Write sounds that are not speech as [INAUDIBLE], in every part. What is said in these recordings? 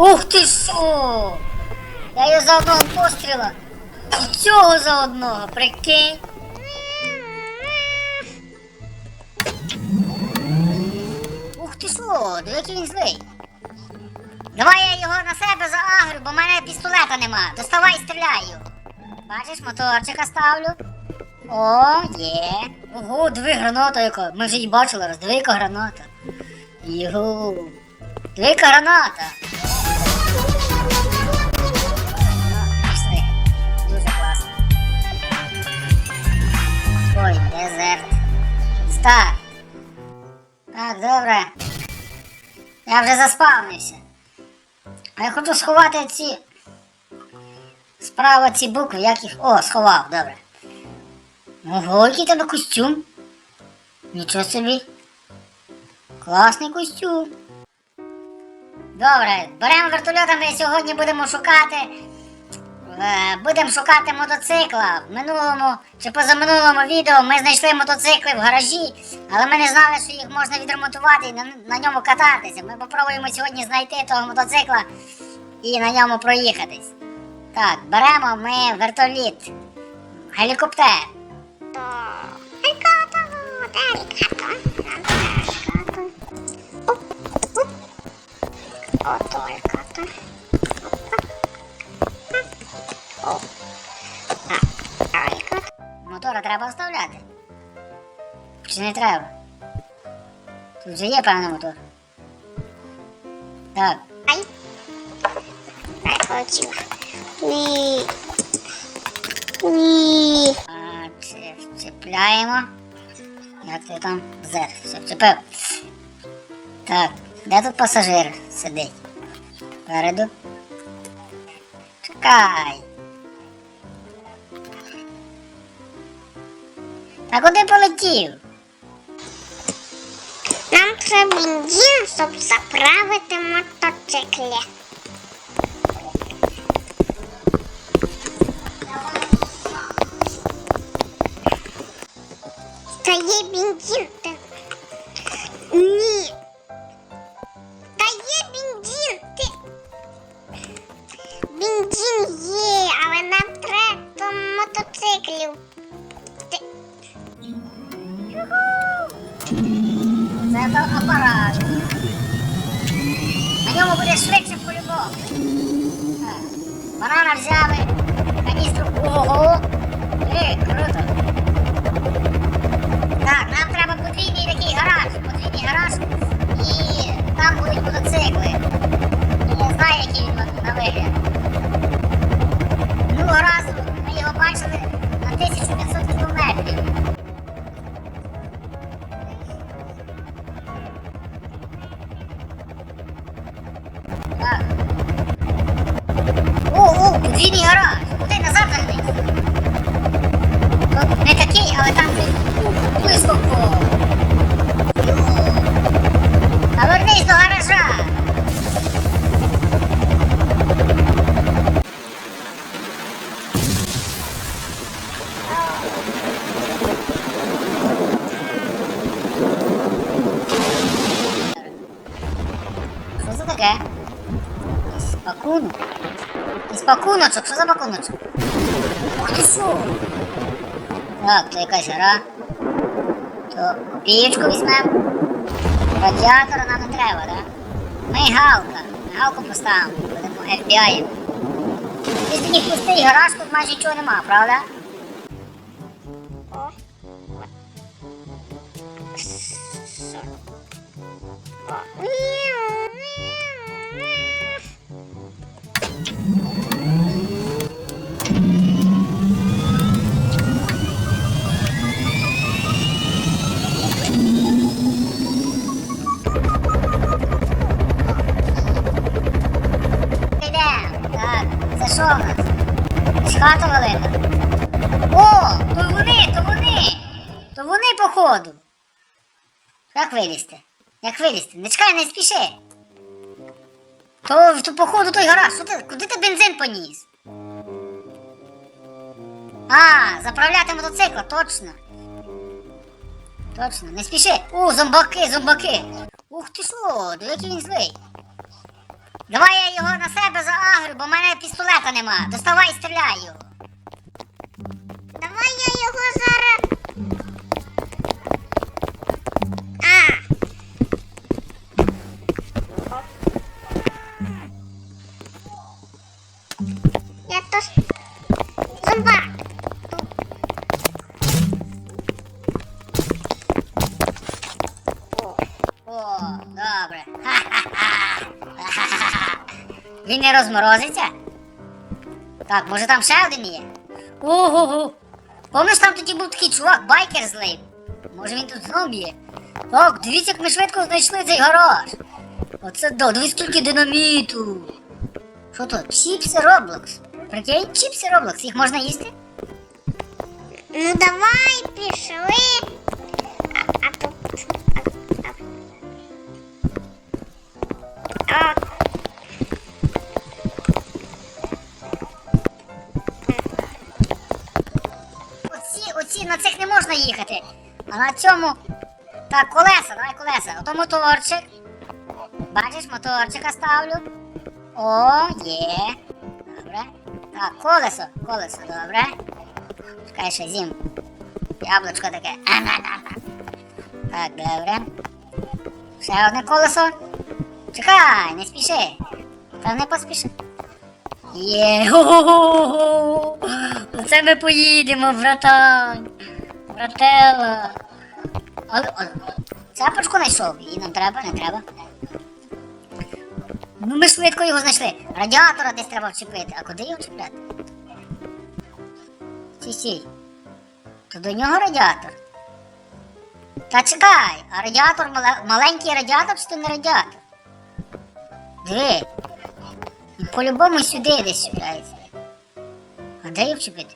Ух ти що! Я її за одного постріла. І цього за одного, прикинь. Ух ти що, який він злий. Давай я його на себе заагрю, бо в мене пістолета нема. Доставай стріляю. Бачиш, моторчика ставлю. О, є. Ого, диви граната яка. Ми вже її бачили раз. Диви, яка граната. Його. Диви, яка граната. Старт. Так, добре. Я вже заспавнився. А я хочу сховати ці. Справа ці букви, як їх. О, сховав, добре. Ого, який тебе костюм. Нічого собі. Класний костюм. Добре, беремо вертольотами і сьогодні будемо шукати. Е, будемо шукати мотоцикла. В минулому чи позаминулому відео ми знайшли мотоцикли в гаражі, але ми не знали, що їх можна відремонтувати і на, на ньому кататися. Ми попробуємо сьогодні знайти того мотоцикла і на ньому проїхатись. Так, беремо ми вертоліт. Гелікоптер. Рікато, О. А, рікато. Мотора треба вставляти. Чи не треба? Тут вже є певний мотор. Так, Ай. Полетів. Уі. Уі. а, це вцепляємо. Як ти там? Зер, все вцепив. Так, де тут пасажир сидить? Переду. Чекай. А куди полетів? Нам треба бензин, щоб заправити мотоцикли. Стає бензин. Ні. Апарат. На ньому буде швидше по-любому. Так, Банана взяли, каністру. Ого! Е, круто. Так, нам треба подвійний такий гараж. Подвійний гараж. І там будуть мотоцикли. І я знаю, який він на вигляд. Пакунок? Із пакуночок, що за пакуночок? Ти що? Так, то якась гра. То копієчку візьмемо. Радіатора нам не треба, да? Мигалка. Мигалку поставимо. Будемо FBI. Десь такий пустий гараж, тут майже нічого нема, правда? Вилізти? Не чекай, не спіши. То, то походу той гараж. Ти, куди ти бензин поніс? А, заправляти мотоцикла, точно. Точно, не спіши. О, зомбаки, зомбаки. Ух ти що, який він злий. Давай я його на себе заагрю, бо в мене пістолета нема. Доставай стріляй його. Давай я його зараз. Він не розморозиться? Так, може там ще один є? Ого-го. Помниш, там тоді був такий чувак, байкер злий. Може він тут знов є? Так, дивіться, як ми швидко знайшли цей гараж. Оце да, дивись скільки динаміту. Що то? Чіпси Роблокс. Прикинь, чіпси Роблокс, їх можна їсти? Ну давай, пішли. А, а тут. А, а. На цих не можна їхати. А на цьому. Так, колеса, давай колеса. Ото моторчик. Бачиш, моторчика ставлю. О, є. Добре. Так, колесо, колесо, добре. Чекай ще зім. Яблучко таке. [LAUGHS] Так, добре. Ще одне колесо. Чекай, не спіши. Та не поспіши. Є. Хо-хо-хо. Оце ми поїдемо, братан. Але, але, цяпочку знайшов, її нам треба, не треба. Ну ми швидко його знайшли. Радіатора десь треба вчепити. А куди його чіпляти? Стій, стій. То до нього радіатор. Та чекай, а радіатор мале- маленький радіатор чи то не радіатор? Диви. По-любому сюди десь чіпляється. А де його вчепити?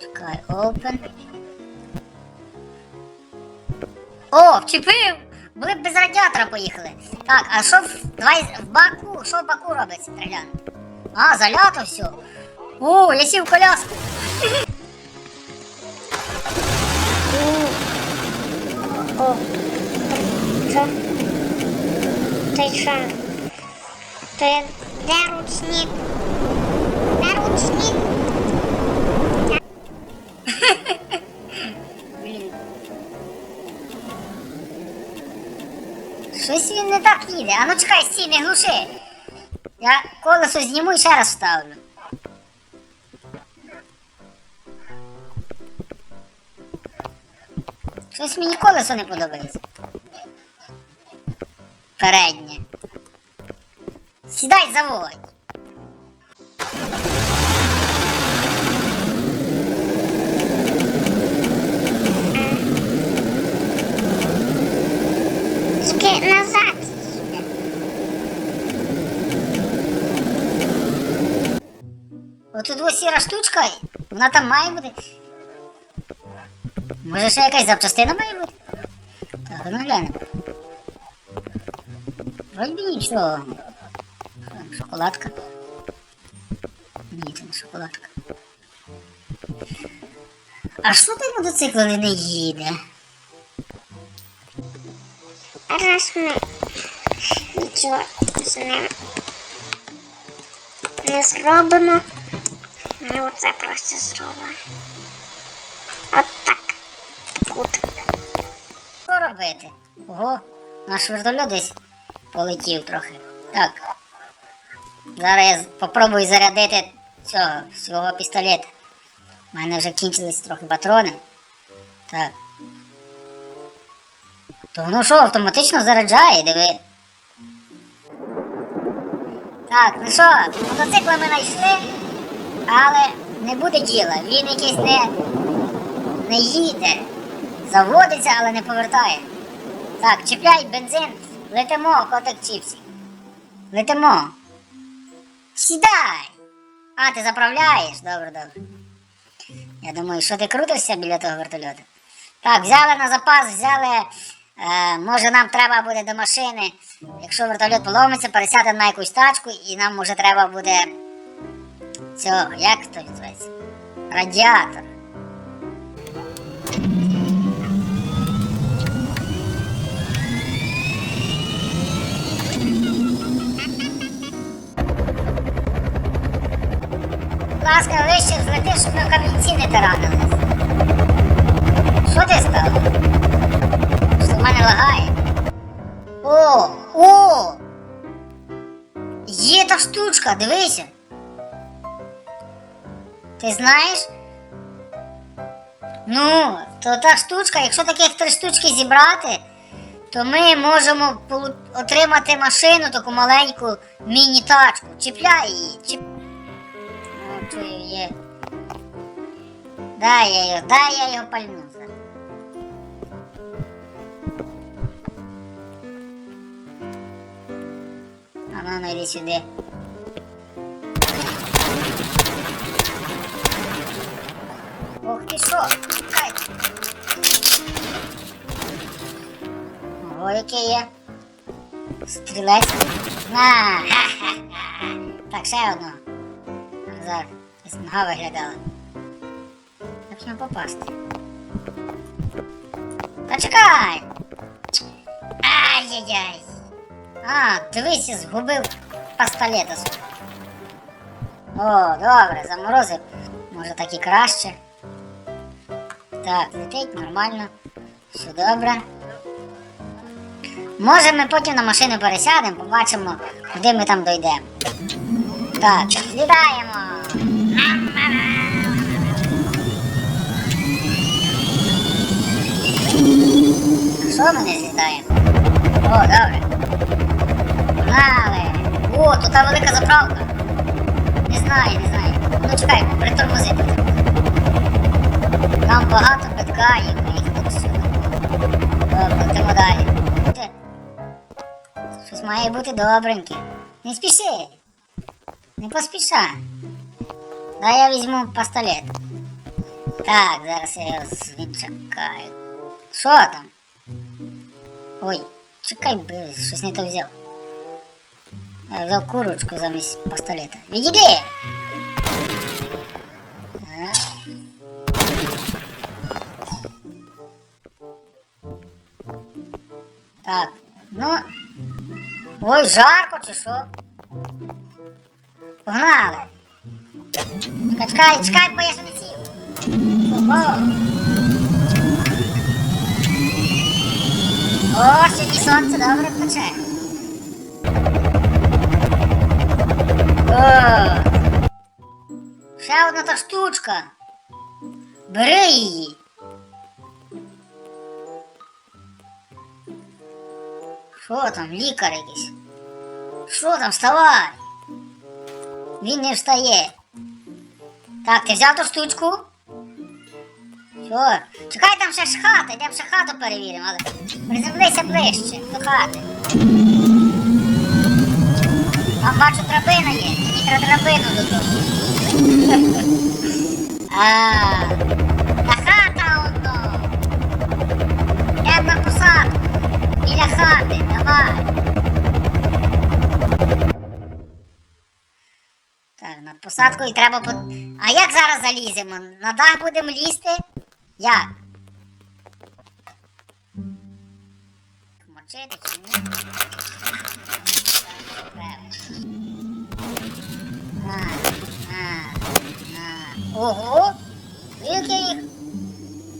Чекай, open. О, вчепив! Були б без радіатора поїхали. Так, а що в, давай в баку, що в баку робиться, Тралян? А, залято все. О, я сів коляску. о. Ти що? Є де ручник? Де ручник? Щось він не так їде. А ну чекай, стій, не глуши. Я колесо зніму і ще раз вставлю. Щось мені колесо не подобається. Переднє. Сідай, заводь. Тільки назад. Отут ось сіра штучка, вона там має бути. Може ще якась запчастина має бути? Так, ну глянемо. Вроді нічого. Шоколадка. Ні, це не шоколадка. А що той мотоцикл не їде? Раз ми нічого з ним не зробимо. Ми оце просто зробимо. От так. Кут. Що робити? Ого, наш вертольот десь полетів трохи. Так. Зараз я попробую зарядити цього свого пістолета. У мене вже кінчились трохи патрони. Так. То воно що, автоматично заряджає, диви. Так, ну що, мотоцикли ми знайшли, але не буде діла. Він якийсь не, не їде. Заводиться, але не повертає. Так, чіпляй бензин, летимо, котик чіпсі. Летимо. Сідай! А, ти заправляєш? Добре, добре. Я думаю, що ти крутишся біля того вертольоту? Так, взяли на запас, взяли. Е, може нам треба буде до машини. Якщо вертольот поломиться, пересяти на якусь тачку і нам може треба буде цього, як то називається? Радіатор. Будь ласка, вище злети, щоб в камінці не таранились. Що ти стало? Що в мене лагає? О! О! Є та штучка, дивися. Ти знаєш? Ну, то та штучка, якщо таких три штучки зібрати, то ми можемо отримати машину таку маленьку міні-тачку. Чіпляй її. Чіп... О, чую, є. Дай я його, дай я його пальну. зараз. А ну, ну йди сюди. Ох ти що, чекай. Ого, яке є. Стрілець. На, ха-ха-ха. [LAUGHS] Так, ще одну. Зараз. Нога виглядала. Як не попасти? Та чекай! Ай-яй-яй! А, дивись, згубив пістолета свого. О, добре, заморозив. Може так і краще. Так, летить нормально. Все добре. Може ми потім на машину пересядемо, побачимо, куди ми там дійдемо. Так, літаємо! Що ми не? О, добре. Погнали! О, тут та велика заправка. Не знаю, не знаю. Ну чекай, притормози. Нам багато битка і ми їх тут сюди. Добре, далі. Щось має бути добреньке. Не спіши. Не поспішай. Дай я візьму пістолет. Так, зараз я його звідчекаю. Що там? Ой, чекай, би, щось не то взяв. Я взяв курочку замість пістолета. Відійди! Так. Так, ну. Ой, жарко чи що? Погнали! Чекай, чекай, чекай, бо я ще не сів. О, сьогодні сонце добре пече. О, ще одна та штучка. Бери її. Що там, лікар якийсь? Що там, вставай? Він не встає. Так, ти взяв ту штучку? Що? Чекай, там ще ж хата, йдемо ще хату перевіримо, але приземлися ближче до хати. Там бачу драбина є, мені треба драбину додому. [LAUGHS] А, та хата одно. Йдемо на посадку. Біля хати, давай. Так, над посадкою треба по. А як зараз заліземо? На дах будемо лізти? Як? Мочити чи ні? На, на, на. Ого! Як їх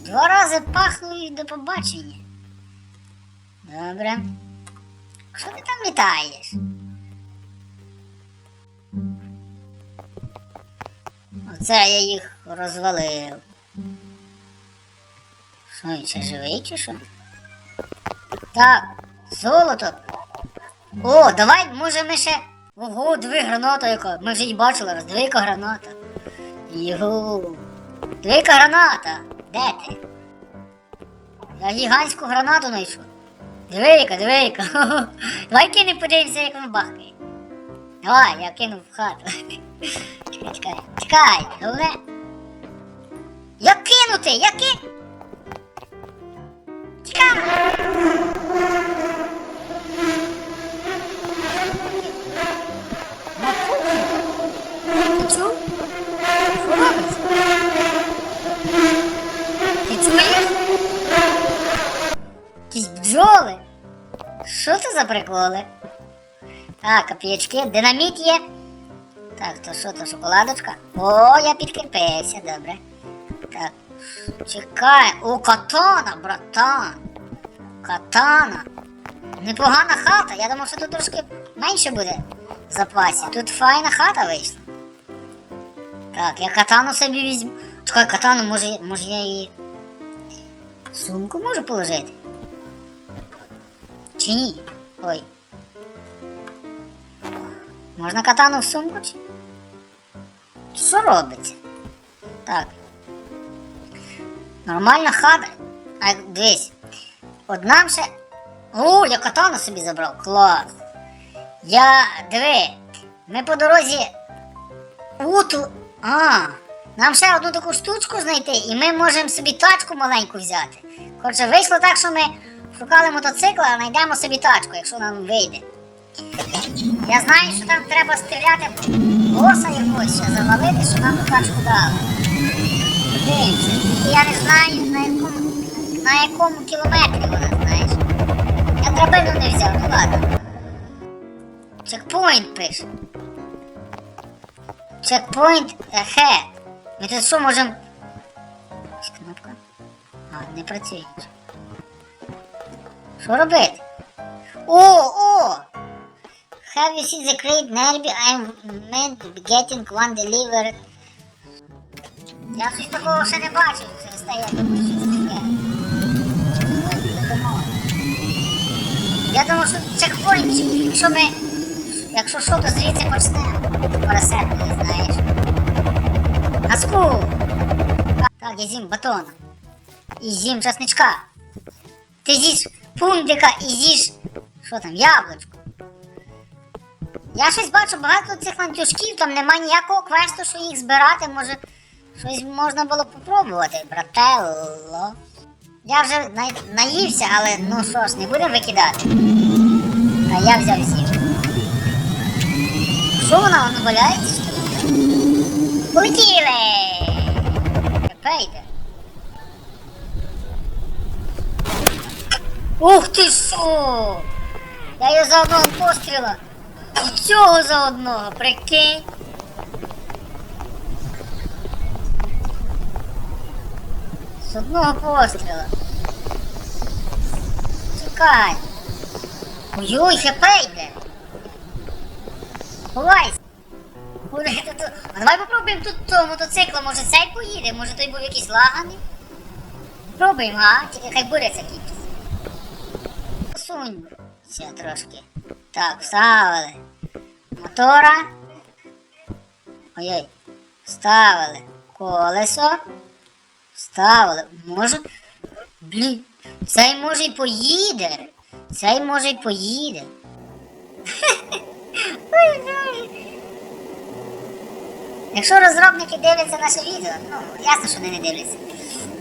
два рази пахну і до побачення. Добре. Що ти там літаєш? Оце я їх розвалив. Що, він ще живий чи що? Так, золото. О, давай, може ми ще. Ого, диви граната яка. Ми вже її бачили раз, диви граната. Його. Диви яка граната. Де ти? Я гігантську гранату знайшов. Диви яка. [LAUGHS] Давай кинемо подивимося, як він бахкає. Давай, я кину в хату. Чекай, чекай, чекай, головне. Як кинути, як ки... Чекай! Якісь бджоли. Що це за приколи? Так, копійочки, динаміт є. Так, то що, то шоколадочка? О, я підкріпився, добре. Так. Чекай. О, катана, братан. Катана. Непогана хата. Я думав, що тут трошки менше буде в запасі. Тут файна хата вийшла. Так, я катану собі візьму. Чекай, катану, може, може я її. Сумку можу положити? Чи ні? Ой. Можна катану в сумку? Що робиться? Так. Нормальна хата. А дивись. От нам ще. О, я катану собі забрав. Клас. Я. Диви. Ми по дорозі. Уту. А. Нам ще одну таку штучку знайти, і ми можемо собі тачку маленьку взяти. Коротше, вийшло так, що ми шукали мотоцикла, а знайдемо собі тачку, якщо нам вийде. Я знаю, що там треба стріляти боса якогось завалити, щоб нам ту дали. Тільки я не знаю, на якому, на якому кілометрі вона, знаєш. Я драбину не взяв, ну ладно. Чекпоінт пише. Чекпоінт ahead. Ми тут що можемо. Кнопка. А, не працює. Що робити? О, о! Have you seen the crate Nerby? I'm meant getting one delivered. Я щось такого ще не бачив думаю, це таке. Не думав. Я думав, що чекпоінтчик, якщо ми. Якщо що, то звідси почнемо. Поросятки, знаєш. Газку! Так, я з'їм батона. І з'їм часничка. Ти з'їш пундика і з'їш. Що там, яблучко. Я щось бачу багато цих ланцюжків, там нема ніякого квесту, що їх збирати, може щось можна було попробувати, брателло. Я вже на- наївся, але ну що ж, не будемо викидати. А я взяв з'їв. Що вона воно валяється? Полетіли! Пейде. Ух ти що! Я її за одного постріла. І цього за одного, прикинь. З одного постріла. Чекай. Ой-ой, хп йде. Ховайся. А давай попробуємо тут того мотоцикла, може цей поїде, може той був якийсь лаганий. Пробуємо, а? Тільки хай буряться кіпіс. Посунься трошки. Так, вставили. Мотора. Ой-ой. Вставили. Колесо. Вставили. Може. Блін. Цей може й поїде. Цей може й поїде. [LAUGHS] Якщо розробники дивляться наше відео, ну, ясно, що вони не дивляться.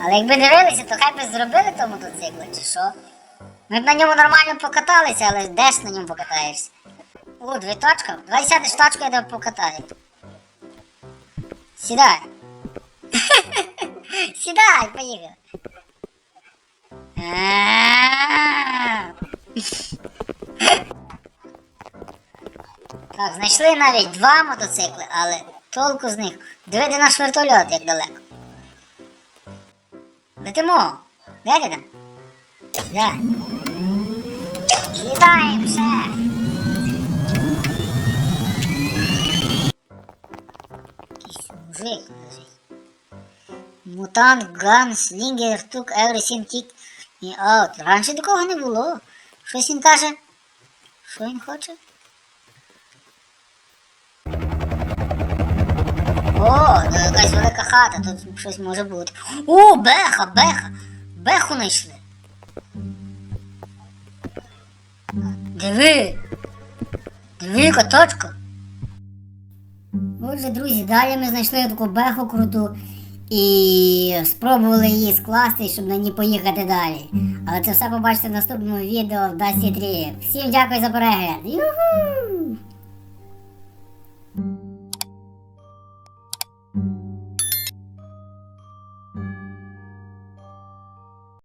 Але якби дивилися, то хай би зробили то мотоцикл, чи що? Ми б на ньому нормально покаталися, але де ж на ньому покатаєшся? О, дві точка. Давай сядеш в тачку, я тебе покатаю. Сідай. [LAUGHS] Сідай, поїхали. Так, знайшли навіть два мотоцикли, але толку з них. Диви, наш вертольот, як далеко. Летимо. Де ти там? Де? Якийсь мужик. Мутант Ганслінгер took everything kick me out. Раніше такого не було. Щось він каже. Що він хоче? О, ну якась велика хата, тут щось може бути. О, беха, беха! Беху знайшли. Диви. Диви, каточка. Отже, друзі, далі ми знайшли таку беху круту і спробували її скласти, щоб на ній поїхати далі. Але це все побачите в наступному відео в Dusty 3. Всім дякую за перегляд. Юху!